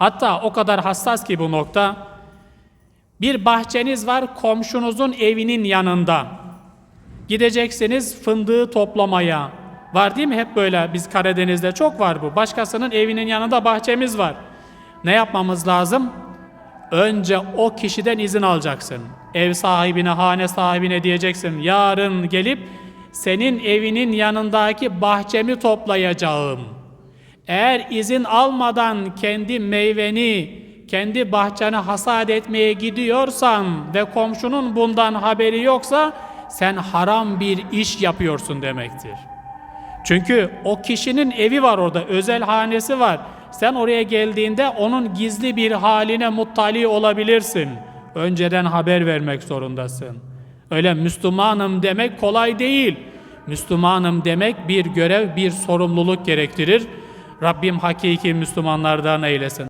Hatta o kadar hassas ki bu nokta. Bir bahçeniz var komşunuzun evinin yanında. Gideceksiniz fındığı toplamaya. Var değil mi? Hep böyle biz Karadeniz'de çok var bu. Başkasının evinin yanında bahçemiz var. Ne yapmamız lazım? Önce o kişiden izin alacaksın. Ev sahibine, hane sahibine diyeceksin. Yarın gelip senin evinin yanındaki bahçemi toplayacağım. Eğer izin almadan kendi meyveni, kendi bahçeni hasat etmeye gidiyorsan ve komşunun bundan haberi yoksa sen haram bir iş yapıyorsun demektir. Çünkü o kişinin evi var orada, özel hanesi var. Sen oraya geldiğinde onun gizli bir haline muttali olabilirsin. Önceden haber vermek zorundasın. Öyle Müslümanım demek kolay değil. Müslümanım demek bir görev, bir sorumluluk gerektirir. Rabbim hakiki Müslümanlardan eylesin.